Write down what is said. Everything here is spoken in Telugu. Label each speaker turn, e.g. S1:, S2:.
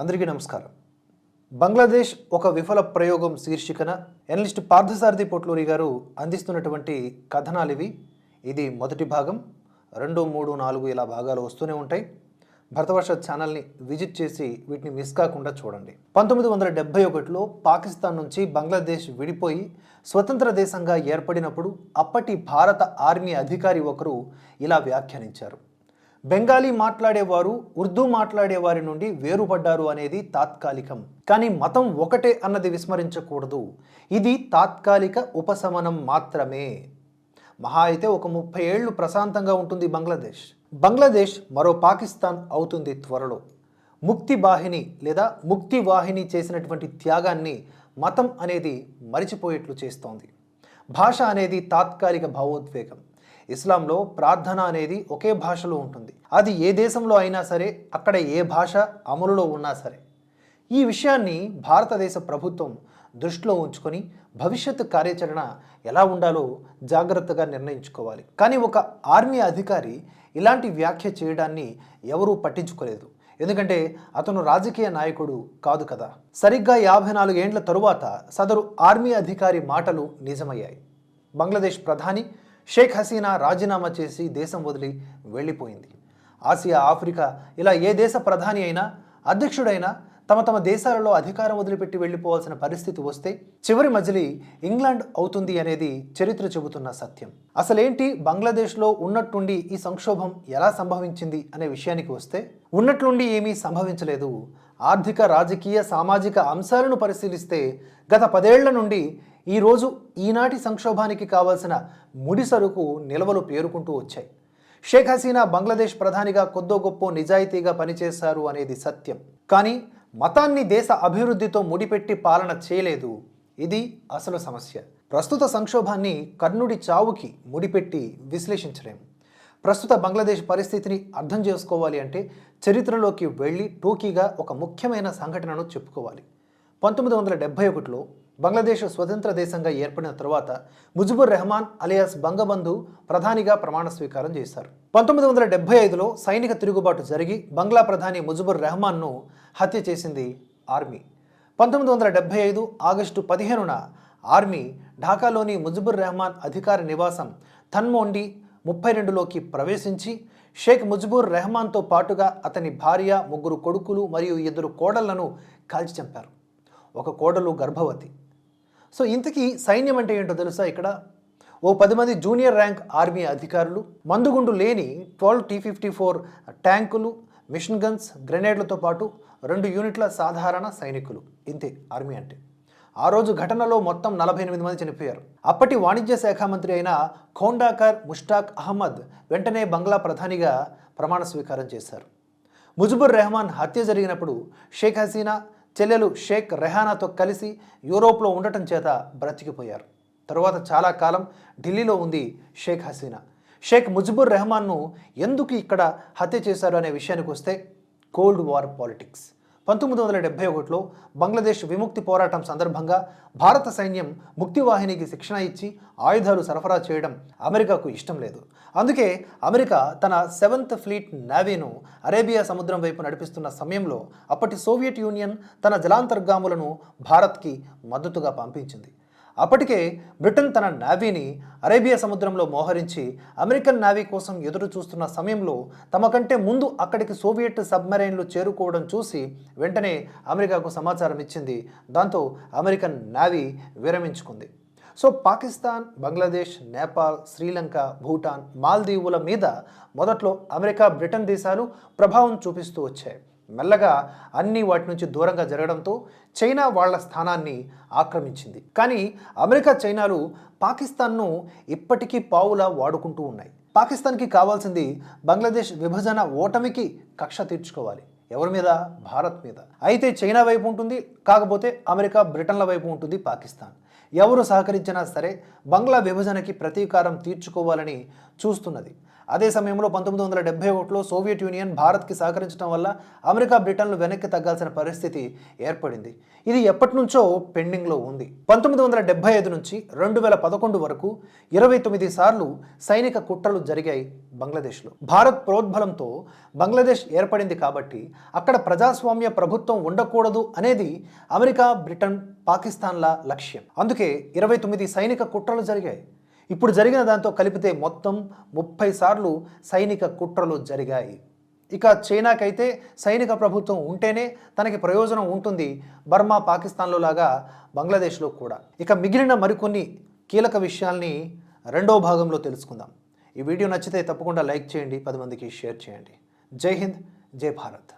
S1: అందరికీ నమస్కారం. బంగ్లాదేశ్ ఒక విఫల ప్రయోగం శీర్షికన ఎనలిస్ట్ పార్థసారథి పొట్లూరి గారు అందిస్తున్నటువంటి కథనాలు ఇవి ఇది మొదటి భాగం. రెండు మూడు నాలుగు ఇలా భాగాలు వస్తూనే ఉంటాయి. భరతవర్ష ఛానల్ని విజిట్ చేసి వీటిని మిస్ కాకుండా చూడండి. పంతొమ్మిది వందల డెబ్బై ఒకటిలో పాకిస్తాన్ నుంచి బంగ్లాదేశ్ విడిపోయి స్వతంత్ర దేశంగా ఏర్పడినప్పుడు అప్పటి భారత ఆర్మీ అధికారి ఒకరు ఇలా వ్యాఖ్యానించారు. బెంగాలీ మాట్లాడేవారు ఉర్దూ మాట్లాడేవారి నుండి వేరుపడ్డారు అనేది తాత్కాలికం. కానీ మతం ఒకటే అన్నది విస్మరించకూడదు. ఇది తాత్కాలిక ఉపశమనం మాత్రమే. మహా అయితే ఒక ముప్పై ఏళ్ళు ప్రశాంతంగా ఉంటుంది బంగ్లాదేశ్. బంగ్లాదేశ్ మరో పాకిస్తాన్ అవుతుంది త్వరలో. ముక్తి వాహిని లేదా ముక్తి వాహిని చేసినటువంటి త్యాగాన్ని మతం అనేది మరిచిపోయేట్లు చేస్తోంది. భాష అనేది తాత్కాలిక భావోద్వేగం. ఇస్లాంలో ప్రార్థన అనేది ఒకే భాషలో ఉంటుంది. అది ఏ దేశంలో అయినా సరే అక్కడ ఏ భాష అమలులో ఉన్నా సరే. ఈ విషయాన్ని భారతదేశ ప్రభుత్వం దృష్టిలో ఉంచుకొని భవిష్యత్తు కార్యాచరణ ఎలా ఉండాలో జాగ్రత్తగా నిర్ణయించుకోవాలి. కానీ ఒక ఆర్మీ అధికారి ఇలాంటి వ్యాఖ్య చేయడాన్ని ఎవరూ పట్టించుకోలేదు. ఎందుకంటే అతను రాజకీయ నాయకుడు కాదు కదా. సరిగ్గా యాభై నాలుగేండ్ల తరువాత సదరు ఆర్మీ అధికారి మాటలు నిజమయ్యాయి. బంగ్లాదేశ్ ప్రధాని షేక్ హసీనా రాజీనామా చేసి దేశం వదిలి వెళ్ళిపోయింది. ఆసియా ఆఫ్రికా ఇలా ఏ దేశ ప్రధాని అయినా అధ్యక్షుడైనా తమ తమ దేశాలలో అధికారం వదిలిపెట్టి వెళ్ళిపోవాల్సిన పరిస్థితి వస్తే చివరి మజిలీ ఇంగ్లాండ్ అవుతుంది అనేది చరిత్ర చెబుతున్న సత్యం. అసలేంటి? బంగ్లాదేశ్లో ఉన్నట్టుండి ఈ సంక్షోభం ఎలా సంభవించింది అనే విషయానికి వస్తే ఉన్నట్లుండి ఏమీ సంభవించలేదు. ఆర్థిక రాజకీయ సామాజిక అంశాలను పరిశీలిస్తే గత పదేళ్ళ నుండి ఈరోజు ఈనాటి సంక్షోభానికి కావలసిన ముడి సరుకు నిల్వలు పేరుకుంటూ వచ్చాయి. షేక్ హసీనా బంగ్లాదేశ్ ప్రధానిగా కొద్దో గొప్ప నిజాయితీగా పనిచేశారు అనేది సత్యం. కానీ మతాన్ని దేశ అభివృద్ధితో ముడిపెట్టి పాలన చేయలేదు. ఇది అసలు సమస్య. ప్రస్తుత సంక్షోభాన్ని కర్ణుడి చావుకి ముడిపెట్టి విశ్లేషించలేము ప్రస్తుత బంగ్లాదేశ్ పరిస్థితిని అర్థం చేసుకోవాలి అంటే చరిత్రలోకి వెళ్ళి టోకీగా ఒక ముఖ్యమైన సంఘటనను చెప్పుకోవాలి. పంతొమ్మిది వందల డెబ్బై ఒకటిలో బంగ్లాదేశ్ స్వతంత్ర దేశంగా ఏర్పడిన తరువాత ముజిబుర్ రెహమాన్ అలియాస్ బంగబంధు ప్రధానిగా ప్రమాణ స్వీకారం చేశారు. పంతొమ్మిది వందల డెబ్బై ఐదులో సైనిక తిరుగుబాటు జరిగి బంగ్లా ప్రధాని ముజిబుర్ రెహమాన్ను హత్య చేసింది ఆర్మీ. పంతొమ్మిది వందల డెబ్బై ఐదు ఆగస్టు పదిహేనున ఆర్మీ ఢాకాలోని ముజిబుర్ రెహమాన్ అధికార నివాసం థన్మోండి ముప్పై రెండులోకి ప్రవేశించి షేక్ ముజిబుర్ రెహమాన్తో పాటుగా అతని భార్య ముగ్గురు కొడుకులు మరియు ఇద్దరు కోడళ్ళను కాల్చి చంపారు. ఒక కోడలు గర్భవతి. సో ఇంతకీ సైన్యం అంటే ఏంటో తెలుసా ఇక్కడ? ఓ పది మంది జూనియర్ ర్యాంక్ ఆర్మీ అధికారులు మందుగుండు లేని ట్వెల్వ్ టీ ఫిఫ్టీ ఫోర్ ట్యాంకులు మిషన్ గన్స్ గ్రెనేడ్లతో పాటు రెండు యూనిట్ల సాధారణ సైనికులు. ఇంతే ఆర్మీ అంటే. ఆ రోజు ఘటనలో మొత్తం నలభై ఎనిమిది మంది చనిపోయారు. అప్పటి వాణిజ్య శాఖ మంత్రి అయిన ఖోండాకర్ ముష్టాక్ అహ్మద్ వెంటనే బంగ్లా ప్రధానిగా ప్రమాణ స్వీకారం చేశారు. ముజుబుర్ రెహమాన్ హత్య జరిగినప్పుడు షేక్ హసీనా చెల్లెలు షేక్ రెహానాతో కలిసి యూరోప్లో ఉండటం చేత బ్రతికిపోయారు. తరువాత చాలా కాలం ఢిల్లీలో ఉంది షేక్ హసీనా. షేక్ ముజిబుర్ రెహమాన్ను ఎందుకు ఇక్కడ హత్య చేశారు అనే విషయానికి వస్తే కోల్డ్ వార్ పాలిటిక్స్. పంతొమ్మిది వందల డెబ్బై ఒకటిలో బంగ్లాదేశ్ విముక్తి పోరాటం సందర్భంగా భారత సైన్యం ముక్తివాహినికి శిక్షణ ఇచ్చి ఆయుధాలు సరఫరా చేయడం అమెరికాకు ఇష్టం లేదు. అందుకే అమెరికా తన సెవెంత్ ఫ్లీట్ నేవీను అరేబియా సముద్రం వైపు నడిపిస్తున్న సమయంలో అప్పటి సోవియట్ యూనియన్ తన జలాంతర్గాములను భారత్కి మద్దతుగా పంపించింది. అప్పటికే బ్రిటన్ తన నావీని అరేబియా సముద్రంలో మోహరించి అమెరికన్ నావీ కోసం ఎదురు చూస్తున్న సమయంలో తమ కంటే ముందు అక్కడికి సోవియట్ సబ్మెరైన్లు చేరుకోవడం చూసి వెంటనే అమెరికాకు సమాచారం ఇచ్చింది. దాంతో అమెరికన్ నావీ విరమించుకుంది. సో పాకిస్తాన్ బంగ్లాదేశ్ నేపాల్ శ్రీలంక భూటాన్ మాల్దీవుల మీద మొదట్లో అమెరికా బ్రిటన్ దేశాలు ప్రభావం చూపిస్తూ వచ్చాయి. మెల్లగా అన్ని వాటి నుంచి దూరంగా జరగడంతో చైనా వాళ్ళ స్థానాన్ని ఆక్రమించింది. కానీ అమెరికా చైనాలు పాకిస్తాన్ను ఇప్పటికీ పావులా వాడుకుంటూ ఉన్నాయి. పాకిస్తాన్కి కావాల్సింది బంగ్లాదేశ్ విభజన ఓటమికి కక్ష తీర్చుకోవాలి. ఎవరి మీద? భారత్ మీద. అయితే చైనా వైపు ఉంటుంది కాకపోతే అమెరికా బ్రిటన్ల వైపు ఉంటుంది పాకిస్తాన్. ఎవరు సహకరించినా సరే బంగ్లా విభజనకి ప్రతీకారం తీర్చుకోవాలని చూస్తున్నది. అదే సమయంలో పంతొమ్మిది వందల డెబ్బై ఒకటిలో సోవియట్ యూనియన్ భారత్కి సహకరించడం వల్ల అమెరికా బ్రిటన్లు వెనక్కి తగ్గాల్సిన పరిస్థితి ఏర్పడింది. ఇది ఎప్పటి నుంచో పెండింగ్లో ఉంది. పంతొమ్మిది వందల డెబ్బై ఐదు నుంచి రెండు వేల పదకొండు వరకు ఇరవై తొమ్మిది సార్లు సైనిక కుట్రలు జరిగాయి బంగ్లాదేశ్లో. భారత్ ప్రోద్బలంతో బంగ్లాదేశ్ ఏర్పడింది కాబట్టి అక్కడ ప్రజాస్వామ్య ప్రభుత్వం ఉండకూడదు అనేది అమెరికా బ్రిటన్ పాకిస్తాన్ల లక్ష్యం. అందుకే ఇరవై తొమ్మిది సైనిక కుట్రలు జరిగాయి. ఇప్పుడు జరిగిన దాంతో కలిపితే మొత్తం ముప్పై సార్లు సైనిక కుట్రలు జరిగాయి. ఇక చైనాకైతే సైనిక ప్రభుత్వం ఉంటేనే తనకి ప్రయోజనం ఉంటుంది బర్మా పాకిస్తాన్లో లాగా బంగ్లాదేశ్లో కూడా. ఇక మిగిలిన మరికొన్ని కీలక విషయాల్ని రెండో భాగంలో తెలుసుకుందాం. ఈ వీడియో నచ్చితే తప్పకుండా లైక్ చేయండి పది మందికి షేర్ చేయండి. జై హింద్ జై భారత్.